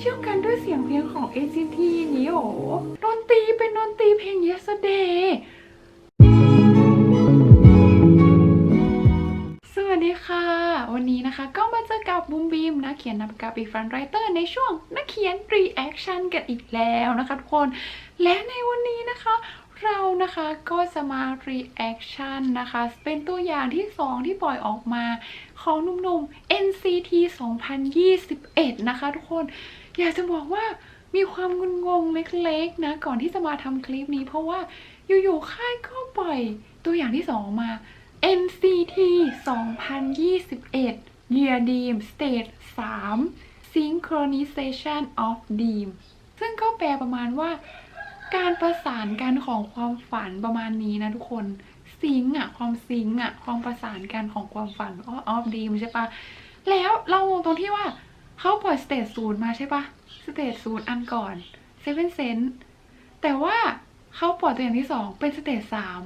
เชื่อมกันด้วยเสียงเพลงของ NCT นี้โหดนตรีเป็นดนตรีเพลง Yesterday สวัสดีค่ะ วันนี้นะคะก็มาเจอกับบูมบีมนะเขียนนำกับอีกฟันไรเตอร์ในช่วงนักเขียนรีแอคชั่นกันอีกแล้วนะคะทุกคน และในวันนี้นะคะ เรานะคะก็จะมา reaction นะคะ เป็นตัวอย่างที่ 2 ที่ปล่อยออกมา ของหนุ่มๆ NCT 2021 นะคะทุกคน อยากจะบอกว่ามีความงุนงงเล็กๆนะ ก่อนที่จะมาทำคลิปนี้ เพราะว่าอยู่ๆค่ายก็ปล่อยตัวอย่างที่2ออกมา NCT 2021 Year Dream Stage 3 Synchronization of Dream ซึ่งก็แปลประมาณว่า การประสานกันของความฝันประมาณนี้นะทุกคนซิงค์อะความซิงค์อะความประสานกันของความฝันออฟดีมใช่ปะแล้วเรางงตรงที่ว่าเขาปล่อยสเตจศูนย์มาใช่ปะสเตจศูนย์อันก่อนเซเว่นเซนแต่ว่าเขาปล่อยตัวอย่างที่สองเป็นสเตจสาม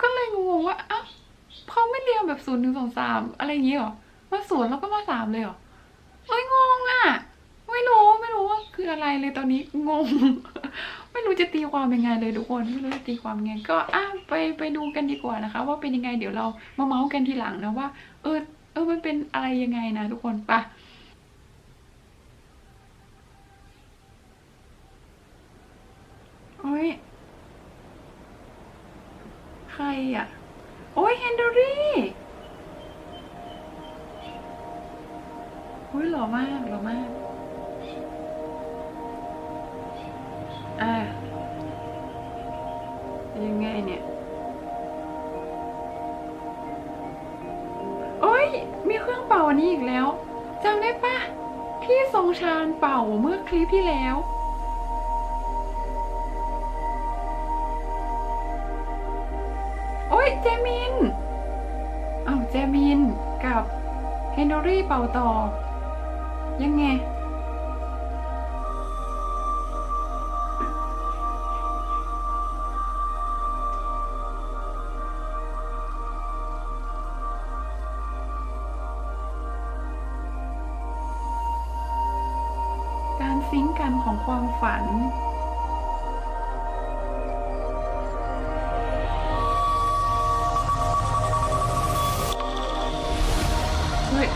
ก็เลยงงว่าเอ้าเขาไม่เรียงแบบศูนย์หนึ่งสองสามอะไรอย่างงี้เหรอมาศูนย์แล้วก็มาสามเลยหรอเอ้ยงงอะ ไม่รู้ไม่รู้ว่าคืออะไรเลยตอนนี้งง ไม่รู้จะตีความยังไงเลยทุกคนไม่รู้จะตีความยังไงก็อะไปไปดูกันดีกว่านะคะ ว่าเป็นยังไงเดี๋ยวเรามาเมาส์กันทีหลังนะว่า เออ เออมันเป็นอะไรยังไงนะทุกคนไปะโอ้ยใครอะ โอ้ยเฮนดรี่โอ้ยหล่อมากหล่อมาก อะยังไงเนี่ย โอ้ย มีเครื่องเป่าอันนี้อีกแล้วจำได้ปะที่ทรงชาญเป่าเมื่อคลิปที่แล้วโอ้ยเจมินอ้าวเจมินกับเฮนรี่เป่าต่อ ยังไง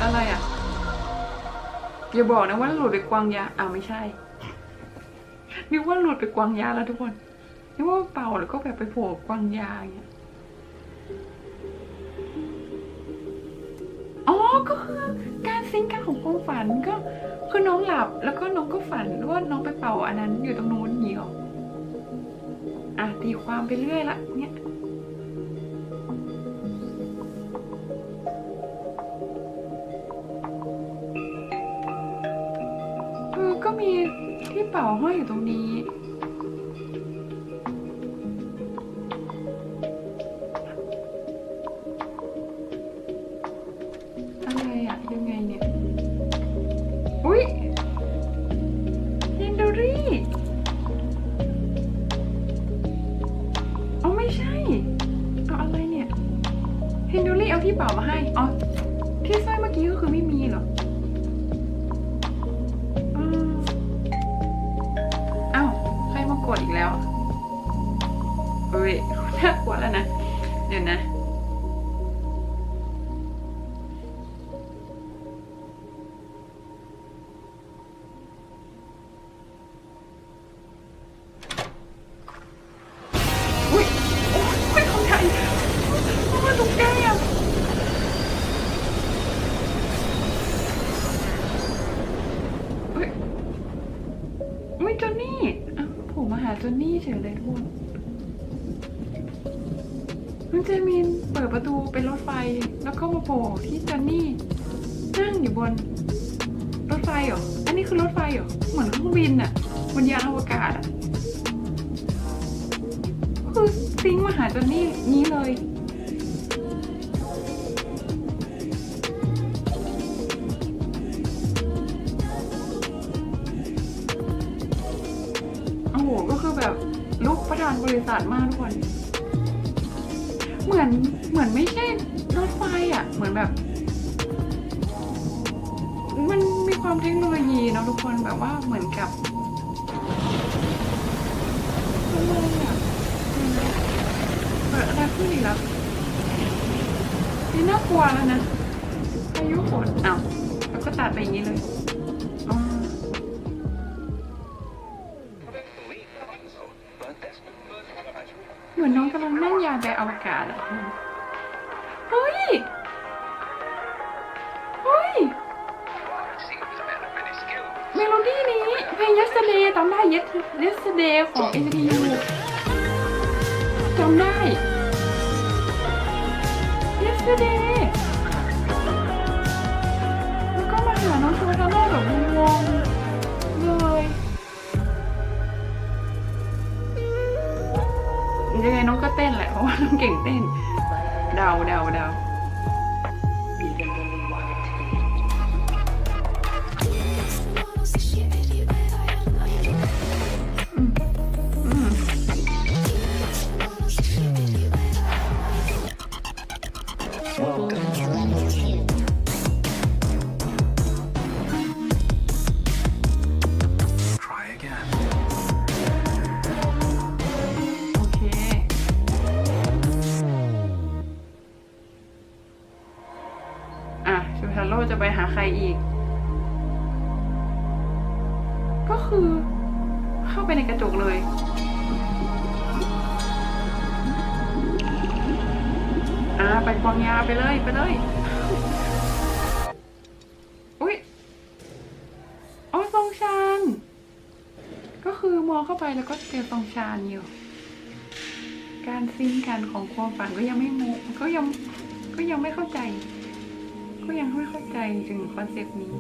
อะไรอะ อย่าบอกนะว่าหลุดไปกวางยาอ้าวไม่ใช่นึกว่าหลุดไปกวางยาแล้วทุกคนนึกว่าเป่าแล้วก็แบบไปโผล่กวางยาอย่างเงี้ยอ๋อก็คือการซิงก์กันของความฝันก็คือน้องหลับแล้วก็น้องก็ฝันว่าน้องไปเป่าอันนั้นอยู่ตรงนู้นอย่างนี้หรออะตีความไปเรื่อยละเนี่ย เป่าห้อยอยู่ตรงนี้อะไรอะยังไงเนี่ย อุ้ยเฮนดอรี่อ๋อไม่ใช่ เอาอะไรเนี่ยเฮนดอรี่เอาที่เป่ามาให้ อ๋อ ที่สร้อยเมื่อกี้ก็คือไม่มีเหรอ กดอีกแล้วเฮ้ยน่ากลัวแล้วนะ เดี๋ยวนะ จมินเปิดประตูเป็นรถไฟ แล้วก็มาโผล่ที่จอนนี่นั่งอยู่บน รถไฟเหรอ อันนี้คือรถไฟเหรอ เหมือนเครื่องบินอะบนยานอวกาศอะคือซิงมาหาจันนี่นี้เลยโอ้โหก็คือแบบลุกประธานบริษัทมากทุกคน เหมือนเหมือนไม่ใช่รถไฟอะ เหมือนแบบ มันมีความเทคโนโลยีเนาะทุกคนแบบว่าเหมือนกับอะไรอะเกิดอะไรขึ้นอีกแล้วนี่น่ากลัวแล้วนะพายุฝนอ้าวแล้วก็ตัดไปอย่างนี้เลย น้องกำลังนั่งยานไปอวกาศอะเฮ้ย เฮ้ย เมโลดี้นี้ เพลง yesterday จำได้ Yes- yesterday ของ NCTU จำได้ yesterday ยังไงน้องก็เต้นแหละเพราะว่าน้องเก่งเต้น เดาเดาเดา ไปกวางยาไปเลยไปเลยอุ้ยอ๋อทรงชานก็คือมองเข้าไปแล้วก็เจอทรงชานอยู่ การซิงกันของความฝันก็ยังไม่มูก็ยังก็ยังไม่เข้าใจ ก็ยังไม่เข้าใจถึงคอนเซปต์นี้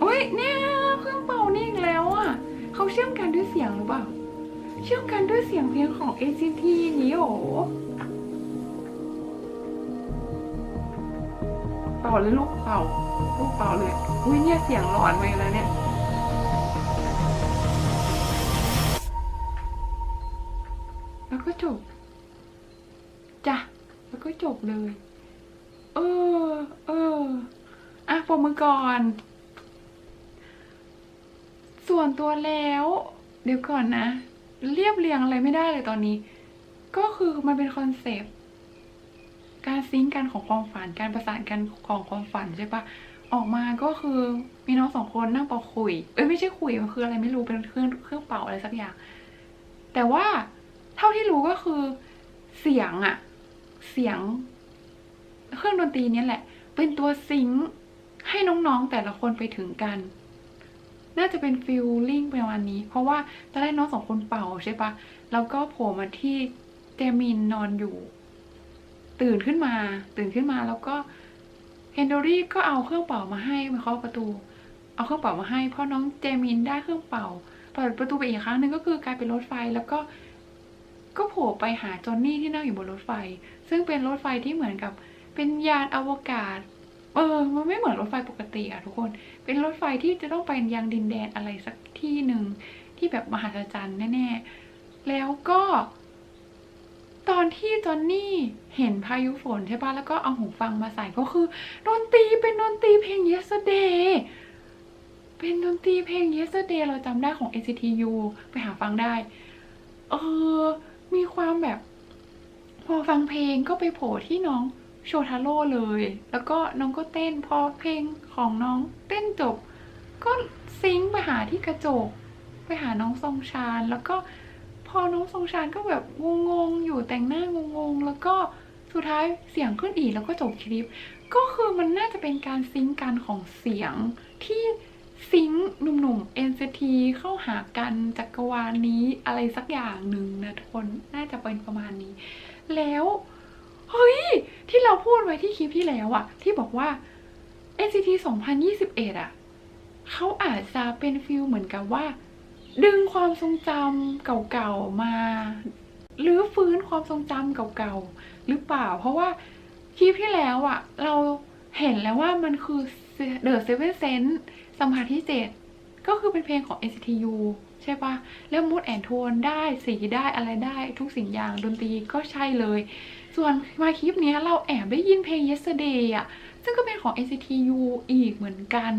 โอ้ยเนี่ยเครื่องเป่านี่อีกแล้วอะเขาเชื่อมกันด้วยเสียงหรือเปล่า เชื่อมกันด้วยเสียงเพลงของ ACT อย่างนี้โห เป่าเลยลูกเป่า ลูกเป่าเลย อุ้ยเนี่ยเสียงหลอนมาอีกแล้วเนี่ย แล้วก็จบ จ้ะ แล้วก็จบเลย เออ เออ อะปมมือก่อน ส่วนตัวแล้ว เดี๋ยวก่อนนะ เรียบเรียงอะไรไม่ได้เลยตอนนี้ ก็คือมันเป็นคอนเซปต์ การซิงค์กันของความฝัน การประสานกันของความฝันใช่ปะออกมาก็คือมีน้องสองคนนั่งเป่าขลุย เอ้ยไม่ใช่ขลุยมันคืออะไรไม่รู้เป็นเครื่องเครื่องเป่าอะไรสักอย่าง แต่ว่าเท่าที่รู้ก็คือเสียงอะเสียง เครื่องดนตรีเนี้ยแหละ เป็นตัวซิงค์ให้น้องๆแต่ละคนไปถึงกัน น่าจะเป็นฟิลลิ่งประมาณนี้ เพราะว่าตอนแรกน้องสองคนเป่าใช่ปะแล้วก็โผล่มาที่เจมินนอนอยู่ ตื่นขึ้นมา ตื่นขึ้นมาแล้วก็เฮนโดรี่ก็เอาเครื่องเป่ามาให้มาเคาะประตู เอาเครื่องเป่ามาให้พราะน้องเจมินได้เครื่องเป่าเปิดประตูไปอีกครั้งหนึ่งก็คือกลายเป็นรถไฟแล้วก็ก็โผล่ไปหาจอนนี่ที่นั่งอยู่บนรถไฟ ซึ่งเป็นรถไฟที่เหมือนกับเป็นยานอวกาศ เออ มันไม่เหมือนรถไฟปกติอะทุกคน เป็นรถไฟที่จะต้องไปยังดินแดนอะไรสักที่หนึ่งที่แบบมหัศจรรย์แน่ๆ แล้วก็ ตอนที่จอนนี่เห็นพายุฝนใช่ป่ะ แล้วก็เอาหูฟังมาใส่ก็คือดนตรีเป็นดนตรีเพลง yesterday เป็นดนตรีเพลง yesterday เราจำได้ของ NCTU ไปหาฟังได้ เออ มีความแบบ พอฟังเพลงก็ไปโผล่ที่น้องโชทาโร่เลย แล้วก็น้องก็เต้นพอเพลงของน้องเต้นจบ ก็ซิงค์ไปหาที่กระจก ไปหาน้องทรงชาญแล้วก็ พอน้องทรงชาญก็แบบงงๆอยู่แต่งหน้างงๆแล้วก็สุดท้ายเสียงขึ้นอีกแล้วก็จบคลิป ก็คือมันน่าจะเป็นการซิงกันของเสียงที่ซิงค์หนุ่มๆ NCT เข้าหากันจักรวาลนี้อะไรสักอย่างหนึ่งนะทุกคนน่าจะเป็นประมาณนี้ แล้วเฮ้ยที่เราพูดไว้ที่คลิปที่แล้วอะที่บอกว่า NCT 2021อะเขาอาจจะเป็นฟิลเหมือนกับว่า ดึงความทรงจำเก่าๆมาหรือฟื้นความทรงจำเก่าๆหรือเปล่า เพราะว่าคลิปที่แล้วอะเราเห็นแล้วว่ามันคือ The Seven Sense สัมผัสที่เจ็ดก็คือเป็นเพลงของ NCTU ใช่ปะแล้วมูดแอนโทนได้สีได้อะไรได้ทุกสิ่งอย่างดนตรีก็ใช่เลย ส่วนมาคลิปนี้เราแอบได้ยินเพลง yesterday อะซึ่งก็เป็นของ NCTU อีกเหมือนกัน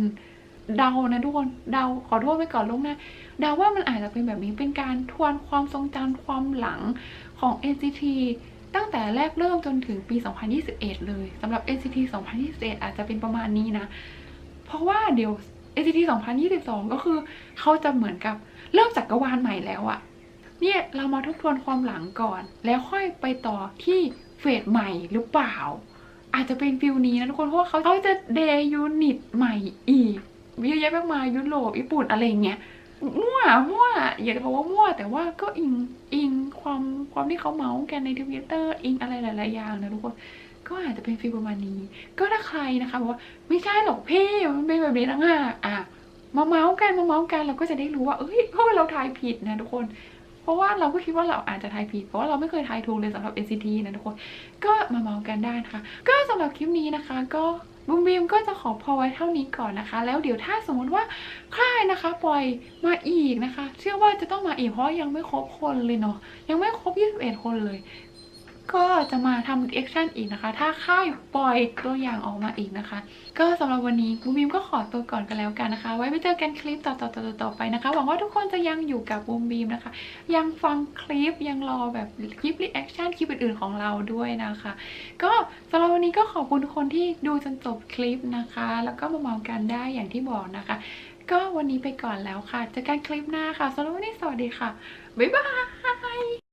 เดานะทุกคนเดาขอโทษไปก่อนล่วงน้าเดาว่ามันอาจจะเป็นแบบนี้เป็นการทวนความทรงจำความหลังของ NCT ตั้งแต่แรกเริ่มจนถึงปี 2021 เลยสำหรับ NCT 2021 อาจจะเป็นประมาณนี้นะ เพราะว่าเดี๋ยว NCT 2022 ก็คือเขาจะเหมือนกับเริ่มจักรวาลใหม่แล้วอะเนี่ยเรามาทบทวนความหลังก่อน แล้วค่อยไปต่อที่เฟสใหม่หรือเปล่า อาจจะเป็นฟิลนี้นะทุกคนเพราะว่าเขาเขาจะเดย์ยูนิตใหม่อีก เยอะแยะมากมายยุโรปญี่ปุ่นอะไรเงี้ยมั่วมั่วอย่าจะบอกว่ามั่ว แต่ว่าก็อิงอิงความความที่เขาเมาส์กันในทวิตเตอร์อิงอะไรหลาย ๆ อย่างนะทุกคนก็อาจจะเป็นฟีลประมาณนี้ ก็ถ้าใครนะคะบอกว่าไม่ใช่หรอกพี่มันเป็นแบบนี้นะอะอะมาเมาส์กันมาเมาส์กันเราก็จะได้รู้ว่าเอ้ยเพราะว่าเราทายผิดนะทุกคน เพราะว่าเราก็คิดว่าเราอาจจะทายผิด เพราะว่าเราไม่เคยทายถูกเลยสำหรับ NCT นะทุกคน ก็มาเมาส์กันได้นะคะ ก็สำหรับคลิปนี้นะคะก็ บุมบีมก็จะขอพอไว้เท่านี้ก่อนนะคะ แล้วเดี๋ยวถ้าสมมติว่าค่ายนะคะ ปล่อยมาอีกนะคะ เชื่อว่าจะต้องมาอีกเพราะยังไม่ครบคนเลยเนาะยังไม่ครบ 21 คนเลย ก็จะมาทำแอคชั่นอีกนะคะ ถ้าค่ายปล่อยตัวอย่างออกมาอีกนะคะ ก็สำหรับวันนี้บูมบีมก็ขอตัวก่อนกันแล้วกันนะคะ ไว้ไปเจอกันคลิปต่อๆๆต่อๆไปนะคะ หวังว่าทุกคนจะยังอยู่กับบูมบีมนะคะ ยังฟังคลิปยังรอแบบคลิปรีแอคชั่นคลิปอื่นๆของเราด้วยนะคะ ก็สำหรับวันนี้ก็ขอบคุณทุกคนที่ดูจนจบคลิปนะคะ แล้วก็มาเมากันได้อย่างที่บอกนะคะ ก็วันนี้ไปก่อนแล้วค่ะเจอกันคลิปหน้าค่ะสำหรับวันนี้สวัสดีค่ะบ๊ายบาย